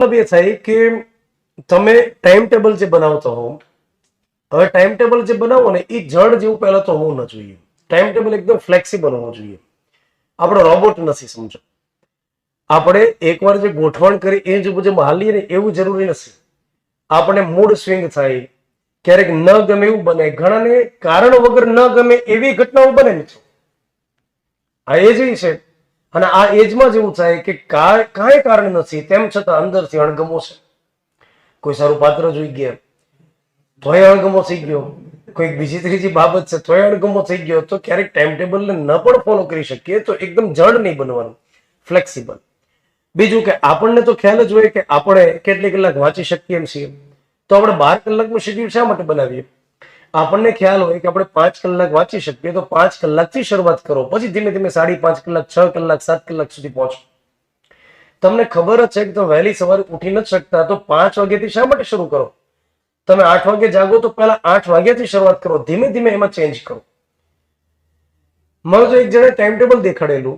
મતલબ એ થાય કે તમે ટાઈમ ટેબલ જે બનાવતો હો હવે ટાઈમ ટેબલ જે બનાવો ને, એ જડ જેવું પહેલા તો હોવું ન જોઈએ. ટાઈમ ટેબલ એકદમ ફ્લેક્સિબલ હોવું જોઈએ. આપણો રોબોટ નથી સમજો આપણે એકવાર જે ગોઠવણ કરી, એ જ મુજબ હાલીએ ને, એવું જરૂરી નથી. આપણે મૂડ સ્વિંગ થાય, ક્યારેક ન ગમે એવું બને ઘણાને કારણ વગર ન ગમે એવી ઘટનાઓ બને મિત્રો. આ એ જ છે. અને આ એજમાં જ એવું થાય કે કાંઈ કારણ નથી, તેમ છતાં અંદરથી અણગમો છે. કોઈ સારું પાત્ર જોઈ ગયા, તોય અણગમો થઈ ગયો. કોઈક બીજી ત્રીજી બાબત છે, તોય અણગમો થઈ ગયો. તો ક્યારેક ટાઈમ ટેબલને ન પણ ફોલો કરી શકીએ તો એકદમ જડ નહીં બનવાનું. ફ્લેક્સિબલ બીજું કે આપણને તો ખ્યાલ જ હોય કે આપણે કેટલી કલાક વાંચી શકીએ એમ છીએ. તો આપણે બાર કલાકનું શેડ્યુલ શા માટે બનાવીએ? આપણને ખ્યાલ હોય કે આપણે પાંચ કલાક વાંચી શકીએ, તો પાંચ કલાકથી શરૂઆત કરો. પછી ધીમે ધીમે સાડી પાંચ કલાક, છ કલાક, સાત કલાક સુધી પહોંચો. તમને ખબર જ છે કે તમે વહેલી સવારે ઉઠી નથી શકતા, તો પાંચ વાગ્યાથી શા માટે શરૂ કરો? તમે આઠ વાગે જાગો, તો પહેલા આઠ વાગ્યાથી શરૂઆત કરો. ધીમે ધીમે એમાં ચેન્જ કરો. મારું તો એક જણે ટાઈમ ટેબલ દેખાડેલું,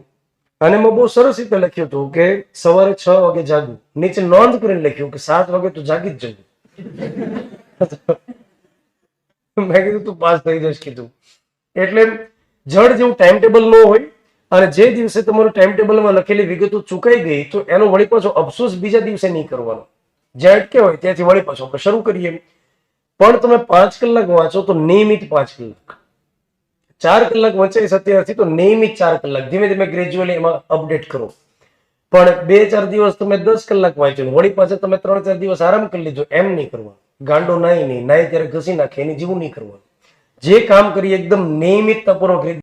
અને મેં બહુ સરસ રીતે લખ્યું હતું કે સવારે છ વાગે જાગવું. નીચે નોંધ કરીને લખ્યું કે સાત વાગે તો જાગી જ જવું. મેં કીધું, તું પાસ થઈ જઈશ, કીધું. એટલે જડ જેવું ટાઈમ ટેબલ ન હોય અને જે દિવસે તમારું ટાઈમ ટેબલમાં લખેલી વિગતો ચૂકાઈ ગઈ, તો એનો વળી પાછો અફસોસ બીજા દિવસે નહીં કરવાનો. જ્યાં અટકે હોય ત્યાંથી વળી પાછો શરૂ કરીએ. પણ તમે પાંચ કલાક વાંચો તો નિયમિત પાંચ કલાક. ચાર કલાક વંચાઈ અત્યારથી તો નિયમિત ચાર કલાક. ધીમે ધીમે ગ્રેજ્યુઅલી એમાં અપડેટ કરો. પણ બે ચાર દિવસ તમે દસ કલાક વાંચો વળી પાછા તમે ત્રણ ચાર દિવસ આરામ કરી લીધો, એમ નહીં કરવાનું. ગાંડો નાય નહીં નાય ત્યારે ઘસી નાખે, એની જેવું નહીં કરવાનું. જે કામ કરીએ, એકદમ નિયમિતતાપૂર્વક રીતે